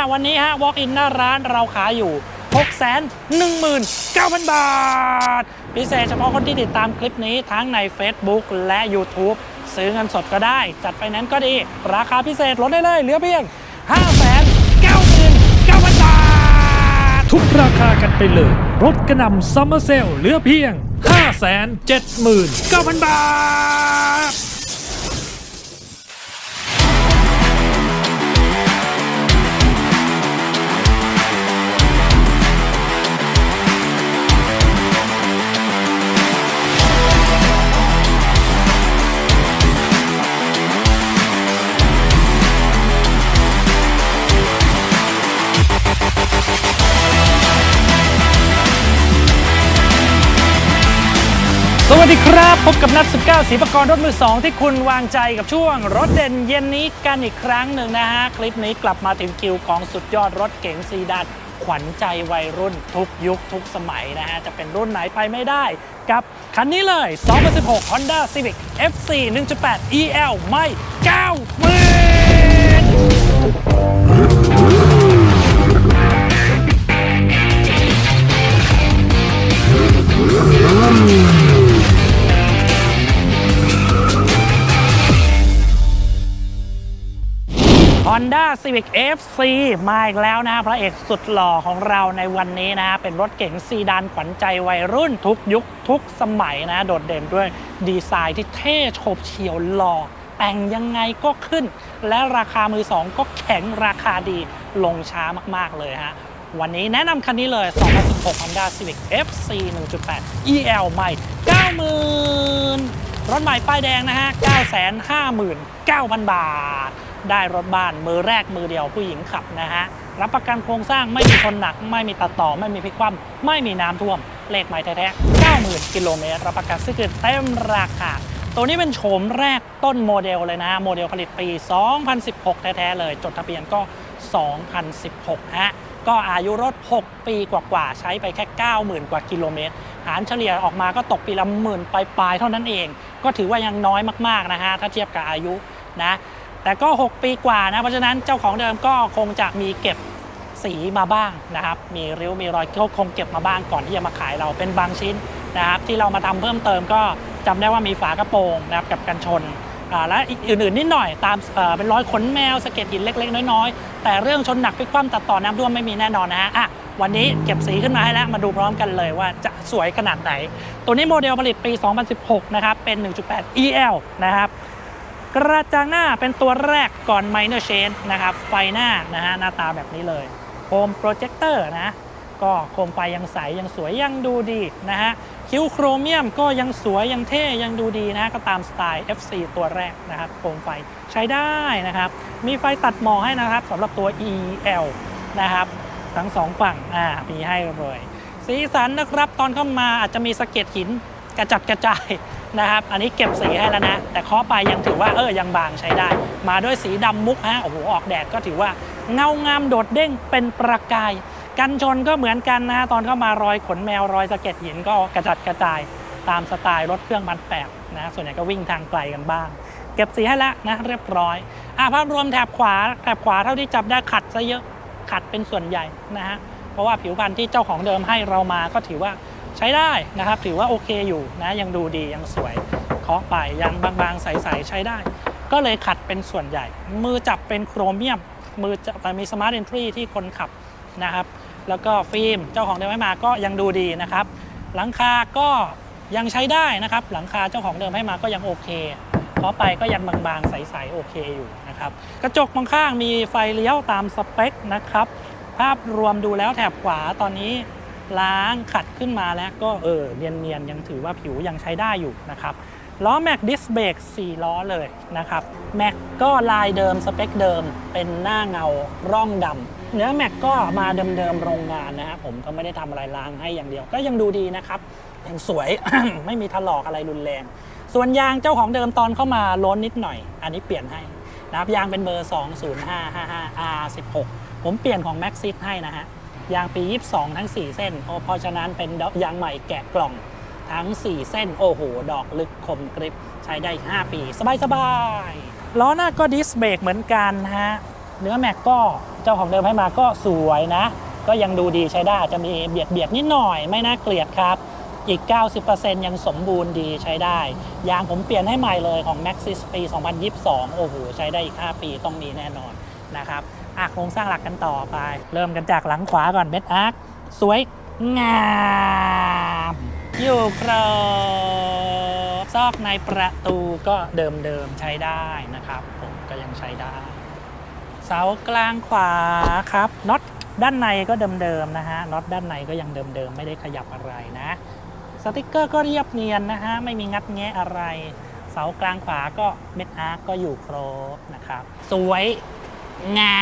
ะวันนี้ฮะ walk in หน้าร้านเราขายอยู่ 6 1 9 0 0 0 บาท พิเศษเฉพาะคนที่ติดตามคลิปนี้ทั้งใน Facebook และ YouTube ซื้อเงินสดก็ได้ จัดไฟแนนซ์ก็ดี ราคาพิเศษลดได้เลย เหลือเพียง 5 9 9 0 0 0 บาท ทุกราคากันไปเลย รถกระนำซัมเมอร์เซลเหลือเพียง 579,000 บาท ครับ พบกับนัด 19สีประกรณ์รถมือ 2 ที่คุณวางใจกับช่วง รถเด่นเย็นนี้กันอีกครั้งหนึ่งนะฮะ คลิปนี้กลับมาถึงคิวของสุดยอดรถเก๋งซีดานขวัญใจวัยรุ่นทุกยุคทุกสมัยนะฮะ จะเป็นรุ่นไหนไปไม่ได้ กับคันนี้เลย 2016 Honda Civic FC 1.8 EL ไม่9ห Honda Civic FC มาอีกแล้วนะพระเอกสุดหล่อของเราในวันนี้นะฮะเป็นรถเก๋งซีดานขวัญใจวัยรุ่นทุกยุคทุกสมัยนะ โดดเด่นด้วยดีไซน์ที่เท่โฉบเฉี่ยวหล่อแต่งยังไงก็ขึ้น และราคามือสองก็แข็งราคาดีลงช้ามาก ๆ เลยฮะวันนี้แนะนำคันนี้เลย 2016 Honda Civic FC 1.8 EL ใหม่ 90,000 รถใหม่ป้ายแดงนะฮะ 959,000 บาท ได้รถบ้านมือแรกมือเดียวผู้หญิงขับนะฮะ รับประกันโครงสร้างไม่มีชนหนัก ไม่มีตัดต่อ ไม่มีพลิกคว่ำไม่มีน้ำท่วม เลขใหม่แท้ๆ90,000กิโลเมตรรับประกันซื้อคืนเต็มราคาตัวนี้เป็นโฉมแรกต้นโมเดลเลยนะ โมเดลผลิตปี 2016 แท้ๆเลย จดทะเบียนก็ 2016 ฮะ ก็อายุรถ 6 ปีกว่าๆ ใช้ไปแค่ 90,000 กว่ากิโลเมตร หารเฉลี่ยออกมาก็ตกปีละหมื่นปลายๆ เท่านั้นเอง ก็ถือว่ายังน้อยมากๆ นะฮะ ถ้าเทียบกับอายุนะ แต่ก็ 6 ปีกว่านะ เพราะฉะนั้นเจ้าของเดิมก็คงจะมีเก็บสีมาบ้างนะครับ มีริ้วมีรอยก็คงเก็บมาบ้างก่อนที่จะมาขายเราเป็นบางชิ้นนะครับ ที่เรามาทำเพิ่มเติมก็จำได้ว่ามีฝากระโปรงนะครับกับกันชนและอีกอื่นๆนิดหน่อยตามเป็นรอยขนแมวสะเก็ดหินเล็ก ๆ น้อยๆ แต่เรื่องชนหนักพลิกคว่ำตัดต่อน้ำท่วมไม่มีแน่นอนนะฮะอะวันนี้เก็บสีขึ้นมาให้แล้ว มาดูพร้อมกันเลยว่าจะสวยขนาดไหน ตัวนี้โมเดลผลิตปี 2016 นะครับ เป็น 1.8 EL นะครับ กระจังหน้าเป็นตัวแรกก่อน Minor Change นะครับ ไฟหน้านะฮะหน้าตาแบบนี้เลยโคมโปรเจคเตอร์นะ ก็โคมไฟยังใส ยังสวยยังดูดีนะฮะคิ้วโครเมียมก็ยังสวย ยังเท่ ยังดูดีนะ ก็ตามสไตล์ FC ตัวแรกนะครับ โคมไฟใช้ได้นะครับ มีไฟตัดหมอกให้นะครับสำหรับตัว EL นะครับ ทั้งสองฝั่งอ่ามีให้เลย สีสันนะครับตอนเข้ามาอาจจะมีสะเก็ดหินกระจัดกระจาย นะครับ อันนี้เก็บสีให้แล้วนะ แต่เคาะไปยังถือว่าเออยังบางใช้ได้ มาด้วยสีดำมุกฮะโอ้โหออกแดดก็ถือว่าเงางามโดดเด้งเป็นประกาย กันชนก็เหมือนกันนะตอนเข้ามารอยขนแมวรอยสะเก็ดหินก็กระจัดกระจายตามสไตล์รถเครื่องพันแปดนะส่วนใหญ่ก็วิ่งทางไกลกันบ้าง เก็บสีให้แล้วนะเรียบร้อยอะภาพรวมแถบขวาแถบขวาเท่าที่จับได้ขัดซะเยอะขัดเป็นส่วนใหญ่นะฮะเพราะว่าผิวพรรณที่เจ้าของเดิมให้เรามาก็ถือว่า ใช้ได้นะครับ ถือว่าโอเคอยู่นะยังดูดียังสวยเคาะไปยังบางๆ ใสๆใช้ได้ ก็เลยขัดเป็นส่วนใหญ่ มือจับเป็นโครเมียม มือจับมีสมาร์ทเอนทรีที่คนขับนะครับ แล้วก็ฟิล์มเจ้าของเดิมให้มาก็ยังดูดีนะครับ หลังคาก็ยังใช้ได้นะครับ หลังคาเจ้าของเดิมให้มาก็ยังโอเคเพราะไปก็ยังบางๆ ใสๆโอเคอยู่นะครับกระจกมองข้างมีไฟเลี้ยวตามสเปคนะครับภาพรวมดูแล้วแถบขวาตอนนี้ ล้างขัดขึ้นมาแล้วก็เออเนียนๆ ยังถือว่าผิวยังใช้ได้อยู่นะครับล้อแม็กดิสเบรก4 ล้อเลยนะครับแม็กก็ลายเดิมสเปคเดิมเป็นหน้าเงาร่องดำเนื้อแม็กก็มาเดิมๆโรงงานนะฮะผมก็ไม่ได้ทำอะไรล้างให้อย่างเดียว ก็ยังดูดีนะครับยังสวย ไม่มีถลอกอะไรรุนแรง ส่วนยางเจ้าของเดิมตอนเข้ามาล้นนิดหน่อย อันนี้เปลี่ยนให้นะครับยางเป็นเบอร์ 20555 R16 ผมเปลี่ยนของ m a x ซิให้นะฮะ ยางปี 22 ทั้ง 4 เส้นเพราะเพราะฉะนั้นเป็นยางใหม่แกะกล่องทั้ง 4 เส้น โอ้โห ดอกลึกคมกริบ ใช้ได้ 5 ปีสบายสบายๆล้อหน้าก็ดิสเบรกเหมือนกันฮะ เนื้อแม็กก็เจ้าของเดิมให้มาก็สวยนะ ก็ยังดูดีใช้ได้จจะมีเบียดเบียดนิดหน่อย ไม่น่าเกลียดครับ อีก 90%ยังสมบูรณ์ดีใช้ได้ ยางผมเปลี่ยนให้ใหม่เลยของ Maxis ปี 2022 โอ้โห ใช้ได้อีก 5 ปีต้องมีแน่นอนนะครับ อะโครงสร้างหลักกันต่อไป เริ่มกันจากหลังขวาก่อนเบสอาร์คสวยงามอยู่ครบซอกในประตูก็เดิมๆใช้ได้นะครับผมก็ยังใช้ได้ เสากลางขวาครับน็อตด้านในก็เดิมๆนะฮะน็อตด้านในก็ยังเดิมๆไม่ได้ขยับอะไรนะ สติกเกอร์ก็เรียบเนียนนะฮะไม่มีงัดแงะอะไร เสากลางขวาก็เม็ดอาร์กก็อยู่ครบนะครับ สวย งา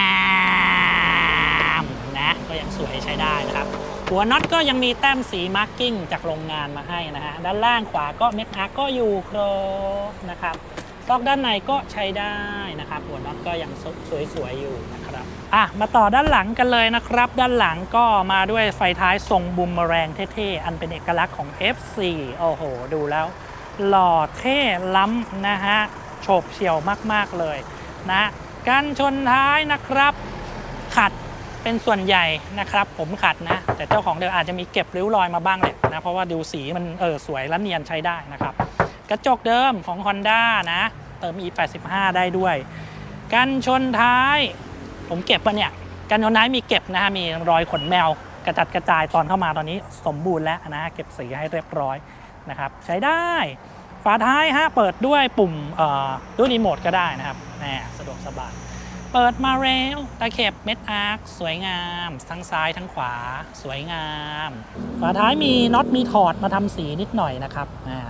มนะก็ยังสวยใช้ได้นะครับ หัวน็อตก็ยังมีแต้มสีมาร์กิ้งจากโรงงานมาให้นะฮะด้านล่างขวาก็เม็ดอาร์ก็อยู่ครบนะครับซอกด้านในก็ใช้ได้นะครับ หัวน็อตก็ยังสวยๆอยู่นะครับอะมาต่อด้านหลังกันเลยนะครับ ด้านหลังก็มาด้วยไฟท้ายทรงบูมมอแรงเท่ๆ อันเป็นเอกลักษณ์ของ F4 โอ้โห ดูแล้ว หล่อเท่ล้ำนะฮะโฉบเฉี่ยวมากๆเลยนะ กันชนท้ายนะครับ ขัดเป็นส่วนใหญ่นะครับ ผมขัดนะ แต่เจ้าของเดิมอาจจะมีเก็บริ้วรอยมาบ้างแหละนะเพราะว่าดูสีมันเออสวยและเนียนใช้ได้นะครับ กระจกเดิมของ Honda นะ เติม E85 ได้ด้วย กันชนท้าย ผมเก็บปะเนี่ยกันชนท้ายมีเก็บนะฮะมีรอยขนแมว กระจัดกระจายตอนเข้ามาตอนนี้สมบูรณ์แล้วนะเก็บสีให้เรียบร้อยนะครับ ใช้ได้ ฝาท้ายฮะเปิดด้วยปุ่มด้วยรีโมทก็ได้นะครับ แหมสะดวกสบาย เปิดมาแล้วตะเข็บเม็ดอาร์คสวยงาม ทั้งซ้ายทั้งขวา สวยงาม ฝาท้ายมีน็อตมีถอดมาทำสีนิดหน่อยนะครับ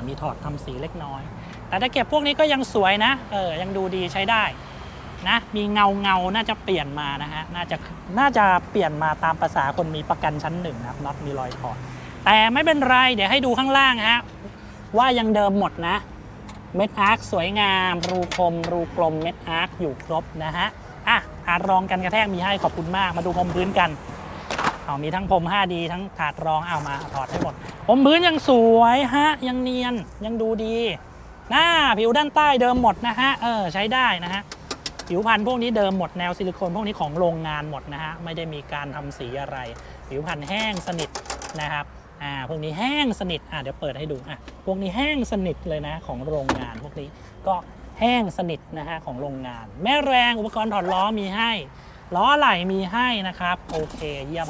มีถอดทำสีเล็กน้อย แต่ตะเข็บพวกนี้ก็ยังสวยนะ เออ ยังดูดีใช้ได้นะ มีเงาเงาน่าจะเปลี่ยนมานะฮะ น่าจะ น่าจะเปลี่ยนมาตามภาษาคนมีประกันชั้นหนึ่งนะครับน็อตมีรอยถอด แต่ไม่เป็นไร เดี๋ยวให้ดูข้างล่างฮะ ว่ายังเดิมหมดนะ เม็ดอาร์คสวยงาม รูคม รูกลมเม็ดอาร์คอยู่ครบนะฮะอะถาดรองกันกระแทกมีให้ขอบคุณมากมาดูพรมพื้นกันเอามีทั้งพรม 5D ทั้งถาดรองเอามาถอดให้หมดพรมพื้นยังสวยฮะยังเนียนยังดูดี หน้าผิวด้านใต้เดิมหมดนะฮะเออใช้ได้นะฮะผิวพันธุ์พวกนี้เดิมหมดแนวซิลิโคนพวกนี้ของโรงงานหมดนะฮะไม่ได้มีการทำสีอะไร ผิวพันธุ์แห้งสนิทนะครับ อ่าพวกนี้แห้งสนิทอ่าเดี๋ยวเปิดให้ดูอะพวกนี้แห้งสนิทเลยนะของโรงงานพวกนี้ก็แห้งสนิทนะฮะของโรงงาน แม่แรงอุปกรณ์ถอดล้อมีให้ล้อไหล่มีให้นะครับ โอเคเยี่ยม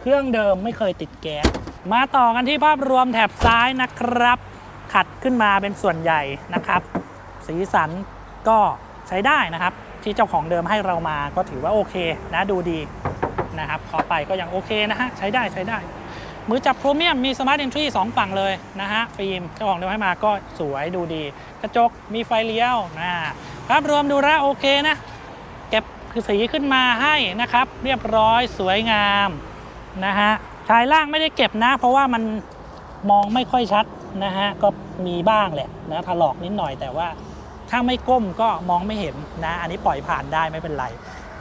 เครื่องเดิมไม่เคยติดแก๊สมาต่อกันที่ภาพรวมแถบซ้ายนะครับ ขัดขึ้นมาเป็นส่วนใหญ่นะครับ สีสันก็ใช้ได้นะครับ ที่เจ้าของเดิมให้เรามาก็ถือว่าโอเคนะดูดีนะครับขอไปก็ยังโอเคนะฮะใช้ได้ใช้ได้ มือจับโครเมียมมีสมาร์ท e อนทรีสองฝั่งเลยนะฮะ ฟิล์มเจ้าของเดิมให้มาก็สวยดูดี กระจกมีไฟเลี้ยวนะภาพรวมดูแลโอเคนะ เก็บคือสีขึ้นมาให้นะครับ เรียบร้อยสวยงามนะฮะชายล่างไม่ได้เก็บนะ เพราะว่ามันมองไม่ค่อยชัดนะฮะ ก็มีบ้างแหละนะถลอกนิดหน่อยแต่ว่าถ้าไม่ก้มก็มองไม่เห็นนะ อันนี้ปล่อยผ่านได้ไม่เป็นไร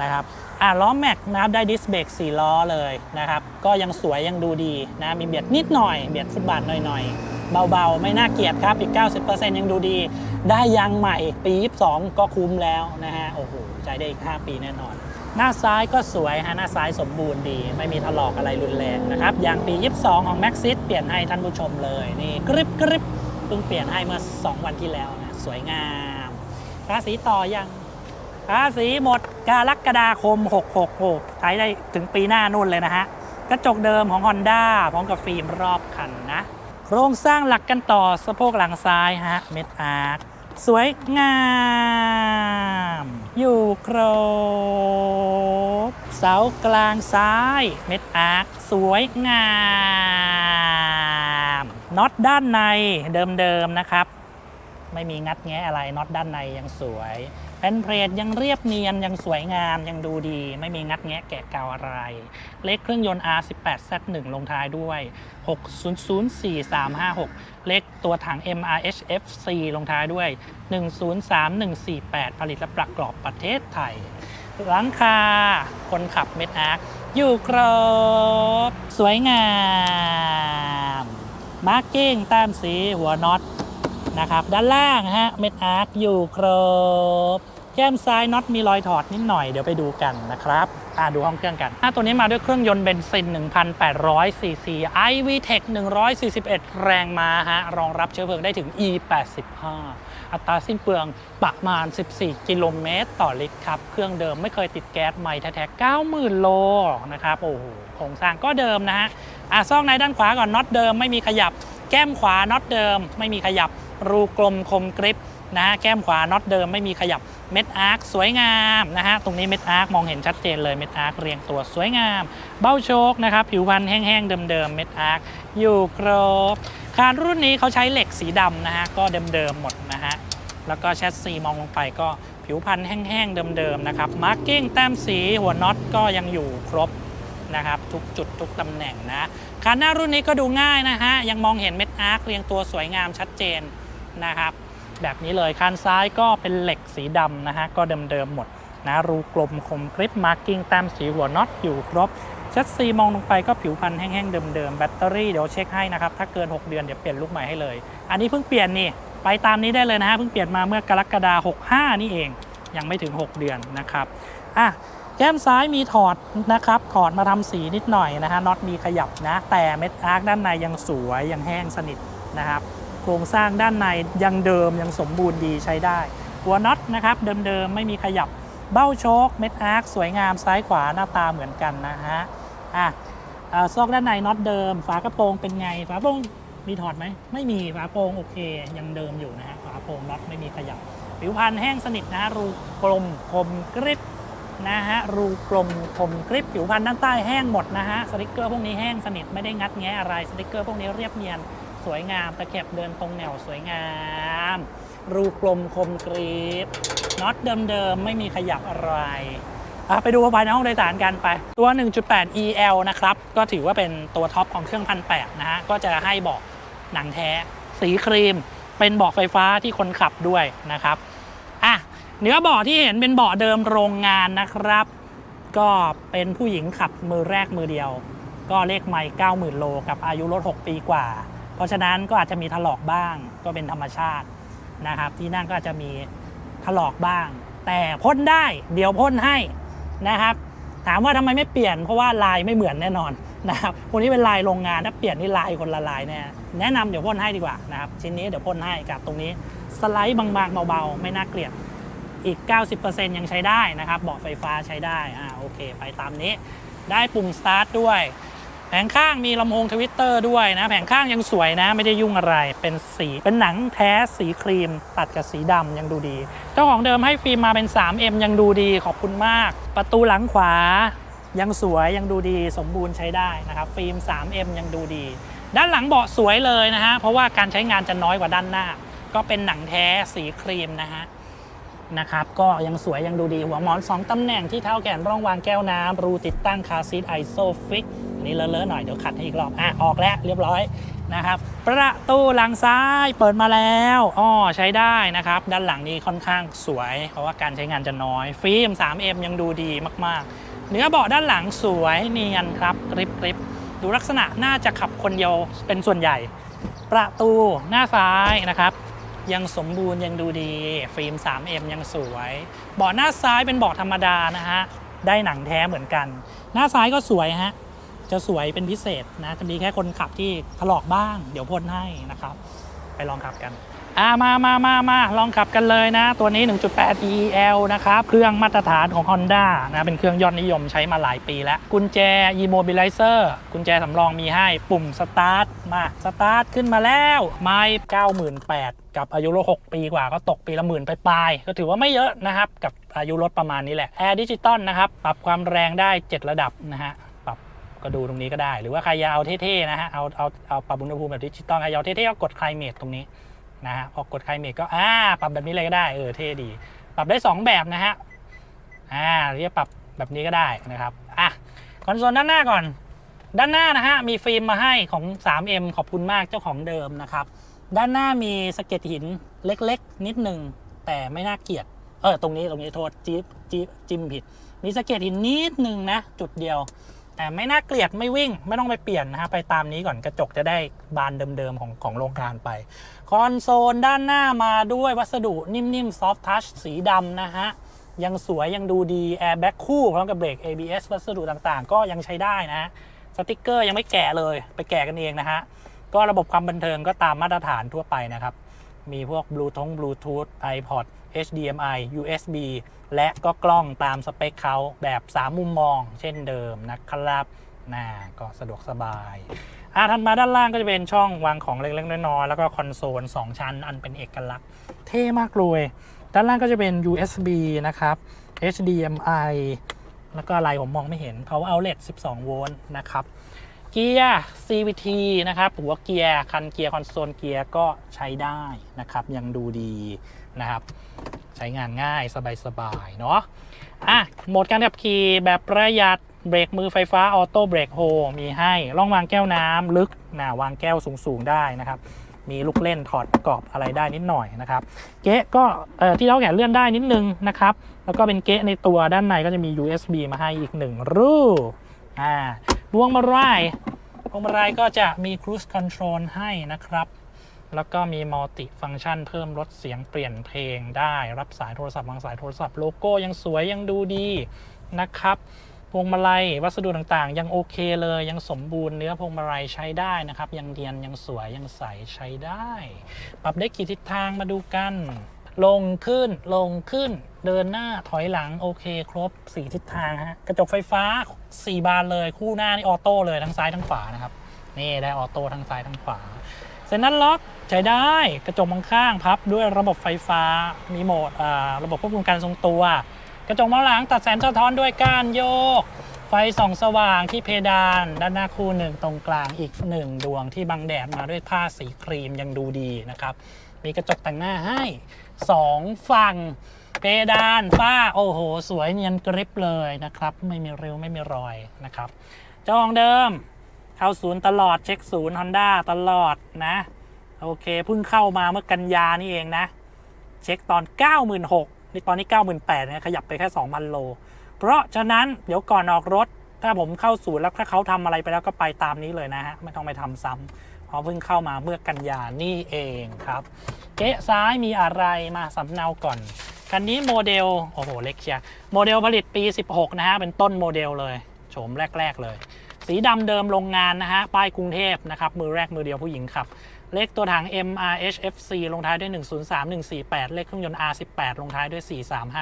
นะครับอ่าล้อแม็กนะครับได้ดิสเบรก4ล้อเลยนะครับ ก็ยังสวยยังดูดีนะมีเบียดนิดหน่อยเบียดฟุตบาทหน่อยๆ เบาๆ ไม่น่าเกลียดครับอีก 90%ยังดูดี ได้ยางใหม่ปี 22 ก็คุ้มแล้วนะฮะโอ้โหใจได้อีก 5 ปีแน่นอน หน้าซ้ายก็สวยฮะหน้าซ้ายสมบูรณ์ดี ไม่มีถลอกอะไรรุนแรงนะครับยางปี 22 ของ Maxis เปลี่ยนให้ท่านผู้ชมเลยนี่กริบกริบเพิ่งเปลี่ยนให้เมื่อ 2 วันที่แล้วนะสวยงามภาษีต่อยัง ภาษีหมดกรกฎาคม666ใช้ได้ถึงปีหน้านู่นเลยนะฮะ กระจกเดิมของ Honda พร้อมกับฟิล์มรอบคันนะ โครงสร้างหลักกันต่อสะโพกหลังซ้ายฮะ เม็ดอาร์คสวยงาม อยู่ครบ เสากลางซ้าย เม็ดอาร์คสวยงามน็อตด้านในเดิมๆนะครับ ไม่มีงัดแงะอะไรน็อตด้านในยังสวย แผ่นเพลทยังเรียบเนียนยังสวยงามยังดูดี ไม่มีงัดแงะแกะเกาอะไร เลขเครื่องยนต์ R18Z1 ลงท้ายด้วย 6004-356 เลขตัวถัง MRHFC ลงท้ายด้วย 103148 ผลิตและประกอบประเทศไทยหลังคาคนขับเม็ดอาร์คอยู่ครบ สวยงาม มาร์กิ้งแต้มสีหัวน็อต นะครับ ด้านล่างฮะเม็ดอาร์คอยู่ครบ แก้มซ้ายน็อตมีรอยถอดนิดหน่อยเดี๋ยวไปดูกันนะครับอ่าดูห้องเครื่องกันตัวนี้มาด้วยเครื่องยนต์เบนซิน 1,800 ซีซี iVTEC 141 แรงมาฮะ รองรับเชื้อเพลิงได้ถึง E85 อัตราสิ้นเปลืองประมาณ 14 กิโลเมตรต่อลิตรครับ เครื่องเดิมไม่เคยติดแก๊สใหม่แท้ๆ90,000 โลนะครับ โอ้โห โครงสร้างก็เดิมนะฮะอะซอกในด้านขวาก่อนน็อตเดิมไม่มีขยับ แก้มขวาน็อตเดิมไม่มีขยับ รูกลมคมกริปนะฮะแก้มขวาน็อตเดิมไม่มีขยับเม็ดอาร์คสวยงามนะฮะตรงนี้เม็ดอาร์คมองเห็นชัดเจนเลยเม็ดอาร์คเรียงตัวสวยงาม เบ้าโชคนะครับผิวพรรณแห้งๆเดิมๆเม็ดอาร์คอยู่ครบคานรุ่นนี้เขาใช้เหล็กสีดำนะฮะก็เดิมๆหมดนะฮะแล้วก็แชสซีมองลงไปก็ผิวพรรณแห้งๆเดิมๆนะครับมาร์กิ้งแต้มสีหัวน็อตก็ยังอยู่ครบนะครับทุกจุดทุกตำแหน่งนะคันหน้ารุ่นนี้ก็ดูง่ายนะฮะยังมองเห็นเม็ดอาร์คเรียงตัวสวยงามชัดเจน นะครับ แบบนี้เลยคันซ้ายก็เป็นเหล็กสีดำนะฮะก็เดิมๆหมดนะรูกลมคมกริปมาร์กิ้งแต้มสีหัวน็อตอยู่ครบชัดซีมองลงไปก็ผิวพันธ์แห้งๆเดิมๆแบตเตอรี่เดี๋ยวเช็คให้นะครับ ถ้าเกิน 6 เดือนเดี๋ยวเปลี่ยนลูกใหม่ให้เลย อันนี้เพิ่งเปลี่ยนนี่ ไปตามนี้ได้เลยนะฮะเพิ่งเปลี่ยนมาเมื่อกรกฎาคม65 นี่เอง ยังไม่ถึง 6 เดือนนะครับอะแก้มซ้ายมีถอดนะครับ ถอดมาทำสีนิดหน่อยนะฮะน็อตมีขยับนะ แต่เม็ดอาร์คด้านในยังสวยยังแห้งสนิทนะครับ โครงสร้างด้านในยังเดิมยังสมบูรณ์ดีใช้ได้ หัวน็อตนะครับเดิมๆไม่มีขยับเบ้าโชคเม็ดอาร์คสวยงามซ้ายขวาหน้าตาเหมือนกันนะฮะอะอ่าซอกด้านในน็อตเดิม ฝากระโปรงเป็นไงฝากระโปรงมีถอดไหมไม่มีฝากระโปรงโอเค ยังเดิมอยู่นะฮะฝากระโปรงน็อตไม่มีขยับผิวพรรณแห้งสนิทนะรูกลมคมกริบนะฮะรูกลมคมกริบผิวพันธุ์ด้านใต้แห้งหมดนะฮะสติกเกอร์พวกนี้แห้งสนิทไม่ได้งัดแงะอะไรสติกเกอร์พวกนี้เรียบเนียน สวยงาม ตะเข็บเดินตรงแนวสวยงาม รูกลมคมกริบน็อตเดิมๆ ไม่มีขยับอะไรไปดูภายในห้องโดยสารกันไป ตัว 1.8 EL นะครับ ก็ถือว่าเป็นตัวท็อปของเครื่องพันแนะฮะ ก็จะให้เบาะหนังแท้ สีครีม เป็นเบาะไฟฟ้าที่คนขับด้วยนะครับอะเนื้อเบาะที่เห็นเป็นเบาะเดิมโรงงานนะครับ ก็เป็นผู้หญิงขับมือแรกมือเดียว ก็เลขไม่90,000 โล กับอายุรถ 6 ปีกว่า เพราะฉะนั้นก็อาจจะมีถลอกบ้างก็เป็นธรรมชาตินะครับ ที่นั่งก็อาจจะมีถลอกบ้าง แต่พ่นได้เดี๋ยวพ่นให้นะครับ ถามว่าทำไมไม่เปลี่ยนเพราะว่าลายไม่เหมือนแน่นอนนะครับวันนี้เป็นลายโรงงานถ้าเปลี่ยนนี่ลายคนละลายแน่แนะนำเดี๋ยวพ่นให้ดีกว่านะครับชิ้นนี้เดี๋ยวพ่นให้กับตรงนี้สไลด์บางๆเบาๆ ไม่น่าเกลียดอีก 90%ยังใช้ได้นะครับเบาะไฟฟ้าใช้ได้อ่าโอเค ไปตามนี้ ได้ปุ่มสตาร์ทด้วย ผงข้างมีลำโพงทวิตเตอร์ด้วยนะ แผงข้างยังสวยนะ ไม่ได้ยุ่งอะไร เป็นสี เป็นหนังแท้สีครีม ตัดกับสีดำยังดูดี เจ้าของเดิมให้ฟิล์มมาเป็น 3M ยังดูดี ขอบคุณมาก ประตูหลังขวา ยังสวยยังดูดีสมบูรณ์ใช้ได้นะครับ ฟิล์ม 3M ยังดูดี ด้านหลังเบาะสวยเลยนะฮะ เพราะว่าการใช้งานจะน้อยกว่าด้านหน้า ก็เป็นหนังแท้สีครีมนะฮะ นะครับก็ยังสวยยังดูดีหัวหมอน 2 ตำแหน่งที่เท้าแขนร่องวางแก้วน้ำรูติดตั้งคาร์ซีทไอโซฟิกอันนี้เลอะๆหน่อยเดี๋ยวขัดให้อีกรอบอะออกแล้วเรียบร้อยนะครับประตูหลังซ้ายเปิดมาแล้วอ้อใช้ได้นะครับ ด้านหลังนี้ค่อนข้างสวย เพราะว่าการใช้งานจะน้อย ฟิล์ม 3M ยังดูดีมากๆ เนื้อเบาะด้านหลังสวยเนียนครับกริบกริบดูลักษณะน่าจะขับคนเดียวเป็นส่วนใหญ่ ประตูหน้าซ้ายนะครับ ยังสมบูรณ์ยังดูดี ฟิล์ม 3M ยังสวยเบาะหน้าซ้ายเป็นเบาะธรรมดานะฮะได้หนังแท้เหมือนกัน หน้าซ้ายก็สวยฮะจะสวยเป็นพิเศษนะจะมีแค่คนขับที่ถลอกบ้าง เดี๋ยวพ่นให้นะครับ ไปลองขับกัน อ่ามามามามาลองขับกันเลยนะ ตัวนี้ 1.8 EL นะครับ เครื่องมาตรฐานของ Honda นะ เป็นเครื่องยอดนิยมใช้มาหลายปีแล้ว กุญแจ Immobilizer กุญแจสำรองมีให้ ปุ่มสตาร์ท มา สตาร์ทขึ้นมาแล้ว ไม่98,000กับอายุรถ 6 ปีกว่าก็ตกปีละหมื่นไปปลายๆก็ถือว่าไม่เยอะนะครับ กับอายุรถประมาณนี้แหละแอร์ดิจิตอลนะครับ ปรับความแรงได้ 7 ระดับนะฮะปรับก็ดูตรงนี้ก็ได้ หรือว่าใครอยากเอาเท่ๆนะฮะเอาเอาเอาปรับอุณหภูมิแบบดิจิตอลใครอยากเอาเท่ๆก็กด climate ตรงนี้ นะฮะพอกด climate ก็อ่าปรับแบบนี้เลยก็ได้เออเท่ดี ปรับได้ 2 แบบนะฮะอ่าหรือจะปรับแบบนี้ก็ได้นะครับอะคอนโซลด้านหน้าก่อน ด้านหน้านะฮะมีฟิล์มมาให้ของ 3M ขอบคุณมากเจ้าของเดิมนะครับด้านหน้ามีสะเก็ดหินเล็กๆ นิดหนึ่งแต่ไม่น่าเกลียดเออตรงนี้ตรงนี้โทษจิ๊บจิ๊บจิมผิด มีสะเก็ดหินนิดหนึ่งนะจุดเดียว แต่ไม่น่าเกลียดไม่วิ่งไม่ต้องไปเปลี่ยนนะฮะไปตามนี้ก่อนกระจกจะได้บานเดิมๆของของโรงงานไป คอนโซลด้านหน้ามาด้วยวัสดุนิ่มๆซอฟทัชสีดำนะฮะ ยังสวยยังดูดีแอร์แบ็กคู่พร้อมกับเบรก ABS วัสดุต่างๆ ก็ยังใช้ได้นะฮะสติกเกอร์ยังไม่แกะเลยไปแกะกันเองนะฮะ ก็ระบบความบันเทิงก็ตามมาตรฐานทั่วไปนะครับ มีพวกบลูทงบลูทูธ iPod HDMI USB และก็กล้องตามสเปคเขาแบบ 3 มุมมอง เช่นเดิมนะครับน่าก็สะดวกสบาย อะถัดมาด้านล่างก็จะเป็นช่องวางของเล็กๆน้อยๆแล้วก็คอนโซล 2 ชั้น อันเป็นเอกลักษณ์ เท่มากเลยด้านล่างก็จะเป็น USB นะครับ HDMI แล้วก็อะไรผมมองไม่เห็น Power Outlet 12 โวลต์นะครับเกียร์ CVT นะครับหัวเกียร์คันเกียร์คอนโซลเกียร์ก็ใช้ได้นะครับ ยังดูดีนะครับ ใช้งานง่ายสบายๆเนาะอะโหมดการขับขี่แบบประหยัด เบรกมือไฟฟ้าออโต้เบรกโฮมีให้ร่องวางแก้วน้ำลึกนะวางแก้วสูงๆได้นะครับ มีลูกเล่นถอดประกอบอะไรได้นิดหน่อยนะครับ เก๊ะก็ที่เราแขนเลื่อนได้นิดนึงนะครับ แล้วก็เป็นเก๊ะในตัวด้านในก็จะมี USB มาให้อีกหนึ่งรูปอ่าวงมาลัยวงมาลัยก็จะมี Cruise Control ให้นะครับแล้วก็มีมัลติฟัง c t ชันเพิ่มลดเสียงเปลี่ยนเพลงได้ รับสายโทรศัพท์วางสายโทรศัพท์โลโก้ยังสวยยังดูดีนะครับ วงมาลัยวัสดุต่างๆ ยังโอเคเลยยังสมบูรณ์เนื้อพวงมาลัยใช้ได้นะครับ ยังเดียนยังสวยยังใสใช้ได้ ปรับได้กี่ทิศทางมาดูกัน ลงขึ้นลงขึ้น เดินหน้าถอยหลังโอเค ครบ 4 ทิศทางฮะกระจกไฟฟ้า 4 บานเลย คู่หน้านี่ออโต้เลยทั้งซ้ายทั้งขวานะครับนี่ได้ออโต้ทั้งซ้ายทั้งขวาเซ็นนัทล็อกใช้ได้กระจกมองข้างพับด้วยระบบไฟฟ้ามีโหมดอ่าระบบควบคุมการทรงตัว กระจกมองหลังตัดแสงสะท้อนด้วยก้านโยก ไฟส่องสว่างที่เพดาน ด้านหน้าคู่หนึ่งตรงกลางอีกหนึ่งดวงที่บังแดดมาด้วยผ้าสีครีมยังดูดีนะครับ มีกระจกแต่งหน้าให้สองฝั่งเพดานฝ้าโอ้โห สวยเนียนกริบเลยนะครับ ไม่มีริ้วไม่มีรอยนะครับเจ้าของเดิมเข้าศูนย์ตลอดเช็คศูนย์ Honda ตลอดนะ โอเคเพิ่งเข้ามาเมื่อกันยานี่เองนะ เช็คตอน 96 นี่ตอนนี้98,000นะขยับไปแค่2,000โล เพราะฉะนั้นเดี๋ยวก่อนออกรถ ถ้าผมเข้าศูนย์แล้วถ้าเขาทำอะไรไปแล้วก็ไปตามนี้เลยนะฮะไม่ต้องไปทำซ้ำเพราะเพิ่งเข้ามาเมื่อกันยานี่เองครับเก๊ะซ้ายมีอะไรมาสำเนาก่อนคันนี้โมเดลโอ้โหเล็กเชียโมเดลผลิตปี 16 นะฮะเป็นต้นโมเดลเลยโฉมแรก ๆ เลย สีดำเดิมโรงงานนะฮะป้ายกรุงเทพนะครับมือแรกมือเดียวผู้หญิงขับ เลขตัวถัง MRHFC ลงท้ายด้วย 103 148 เลขเครื่องยนต์ R18 ลงท้ายด้วย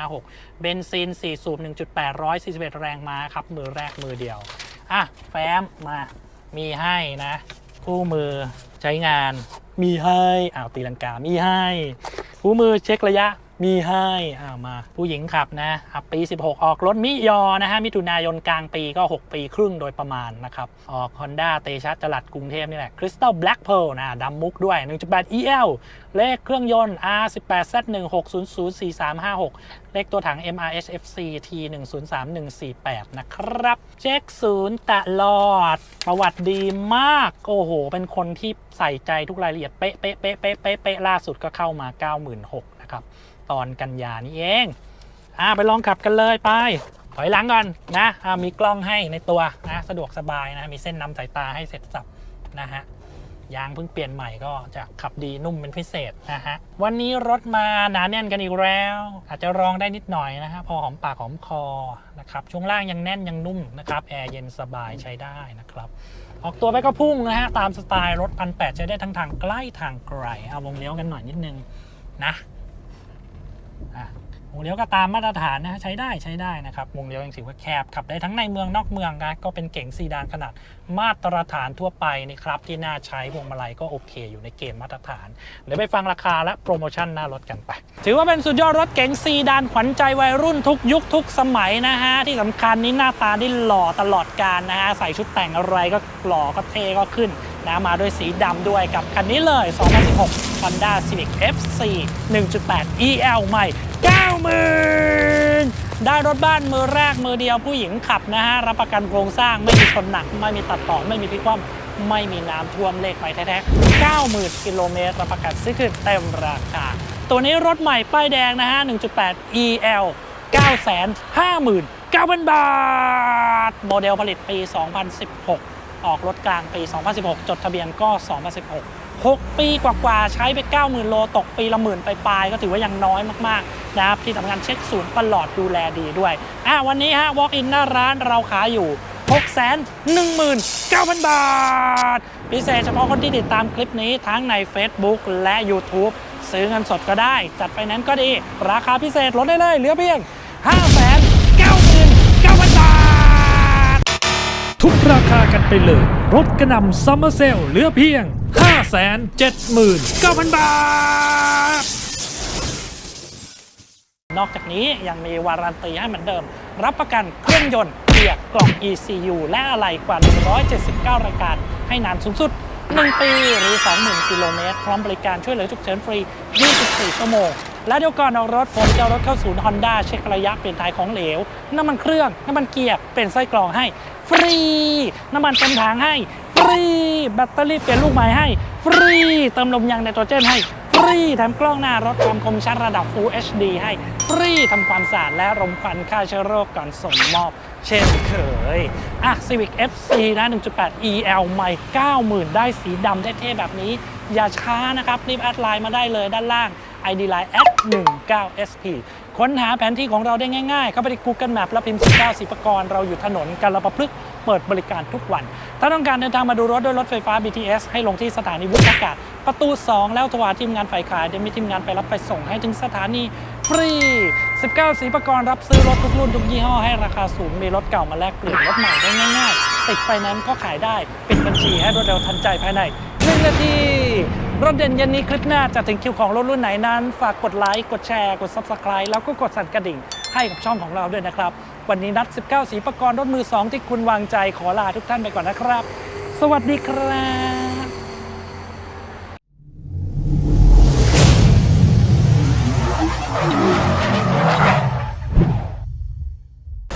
4356 เบนซิน 4 สูบ 1.8 141 แรงม้าครับ มือแรกมือเดียว อะ แฟ้มมา มีให้นะ คู่มือใช้งาน มีให้อ้าวตีลังกา มีให้ คู่มือเช็คระยะ มีให้อ้ามาผู้หญิงขับนะปี 16 ออกรถมิยอนะฮะมิถุนายนกลางปีก็ 6 ปีครึ่งโดยประมาณนะครับ ออก Honda เตชะจรัดกรุงเทพนี่แหละ Crystal Black Pearl นะดำมุกด้วย 1.8 EL เลขเครื่องยนต์ R18Z1604356 เลขตัวถัง MRHFC T103148 นะครับ เช็คศูนย์ตลอด ประวัติดีมาก โอ้โห เป็นคนที่ใส่ใจทุกรายละเอียดเป๊ะเป๊ะเป๊ะเป๊ะเป๊ะเป๊ะล่าสุดก็เข้ามา 96,000นะครับ ตอนกันยานี่เองอ่าไปลองขับกันเลยไป ถอยหลังก่อนนะอ่ามีกล้องให้ในตัวนะสะดวกสบายนะมีเส้นนำสายตาให้เสร็จสับนะฮะยางเพิ่งเปลี่ยนใหม่ก็จะขับดีนุ่มเป็นพิเศษนะฮะวันนี้รถมาหนาแน่นกันอีกแล้ว อาจจะรองได้นิดหน่อยนะฮะพอหอมปากหอมคอนะครับช่วงล่างยังแน่นยังนุ่มนะครับแอร์เย็นสบายใช้ได้นะครับ ออกตัวไปก็พุ่งนะฮะตามสไตล์รถพันแใช้ได้ทั้งทางใกล้ทางไกลเอาวงเลี้ยวกันหน่อยนิดนึงนะอะ วงเลี้ยวก็ตามมาตรฐานนะใช้ได้ใช้ได้นะครับวงเลี้ยวยังถือว่าแคบขับได้ทั้งในเมืองนอกเมืองนะก็เป็นเก๋งซีดานขนาดมาตรฐานทั่วไปนี่ครับที่น่าใช้พวงมาลัยก็โอเค อยู่ในเกณฑ์มาตรฐาน เดี๋ยวไปฟังราคาและโปรโมชั่นหน้ารถกันไป ถือว่าเป็นสุดยอดรถเก๋งซีดานขวัญใจวัยรุ่นทุกยุคทุกสมัยนะฮะ ที่สำคัญนี่หน้าตาที่หล่อตลอดการนะฮะ ใส่ชุดแต่งอะไรก็หล่อก็เท่ก็ขึ้นนะมาด้วยสีดำด้วยกับคันนี้เลย 2016 Honda Civic FC 1.8 EL ใหม่ 90,000 ได้รถบ้านมือแรกมือเดียวผู้หญิงขับนะฮะ รับประกันโครงสร้างไม่มีชนหนัก ไม่มีตัดต่อ ไม่มีพลิกคว่ำไม่มีน้ำท่วมเลขไปแท้ๆ90,000 กิโลเมตรรับประกันซื้อคืนเต็มราคา ตัวนี้รถใหม่ป้ายแดงนะฮะ 1.8 EL 959,000 บาท โมเดลผลิตปี 2016 ออกรถกลางปี 2016 จดทะเบียนก็ 2016 6 ปีกว่าๆ ใช้ไป 90,000 โล ตกปีละหมื่นไปปลายก็ถือว่ายังน้อยมากๆ นะครับ ที่สำคัญเช็คศูนย์ตลอดดูแลดีด้วยอะวันนี้ฮะ walk in หน้าร้านเราขายอยู่ 619,000 บาท พิเศษเฉพาะคนที่ติดตามคลิปนี้ทั้งใน Facebook และ YouTube ซื้อเงินสดก็ได้ จัดไฟแนนซ์ก็ดี ราคาพิเศษลดได้เลย เหลือเพียง 599,000 บาท ทุกราคากันไปเลย รถกระนำซัมเมอร์เซลเหลือเพียง 579,000 บาท นอกจากนี้ยังมีวารันตีให้เหมือนเดิม รับประกันเครื่องยนต์เกียร์กล่อง ECU และอะไรกว่า 179 รายการให้นานสูงสุด 1 ปีหรือ 20,000 กิโลเมตร พร้อมบริการช่วยเหลือฉุกเฉินฟรี 24 ชั่วโมงและเดี๋ยวก่อนออกรถผมจะเอารถเข้าศูนย์ Honda เช็คระยะเปลี่ยนถ่ายของเหลว น้ำมันเครื่อง น้ำมันเกียร์ เป็นไส้กรองให้ ฟรี น้ำมันเต็มถังให้ รีแบตเตอรี่เปลี่ยนลูกใหม่ให้ ฟรี เติมลมยางไนโตรเจนให้ ฟรีแถมกล้องหน้ารถความคมชัดระดับ Full HD ให้ ฟรีทำความสะอาดและรมควันฆ่าเชื้อโรคก่อนส่งมอบ เช่นเคย อะ Civic FC นะ 1.8 EL ใหม่ 90,000 ได้สีดำเท่ๆแบบนี้ อย่าช้านะครับ รีบแอดไลน์มาได้เลยด้านล่าง ID Line 19 SP ค้นหาแผนที่ของเราได้ง่ายๆ เข้าไปที่ Google Map แล้วพิมพ์19สิบกรเราอยู่ถนนกาลปะพฤกษ์ เปิดบริการทุกวัน ถ้าต้องการเดินทางมาดูรถด้วยรถไฟฟ้า BTS ให้ลงที่สถานีวุฒิอากาศ ประตู 2 แล้วโทรหาทีมงานฝ่ายขายเดี๋ยวมีทีมงานไปรับไปส่งให้ถึงสถานีฟรี 19 สีประกรรับซื้อรถทุกรุ่นทุกยี่ห้อให้ราคาสูงมีรถเก่ามาแลกเปลี่ยนรถใหม่ได้ง่ายๆติดไฟแนนซ์ก็ขายได้ ปิดบัญชีให้รวดเร็วทันใจภายใน1นาที รถเด่นเย็นนี้คลิปหน้าจะถึงคิวของรถรุ่นไหนนั้น ฝากกดไลค์ กดแชร์ กด Subscribe แล้วก็กดสั่นกระดิ่งให้กับช่องของเราด้วยนะครับ วันนี้นัด 19 สีประกรณ์รถมือ 2 ที่คุณวางใจขอลาทุกท่านไปก่อนนะครับ สวัสดีครับ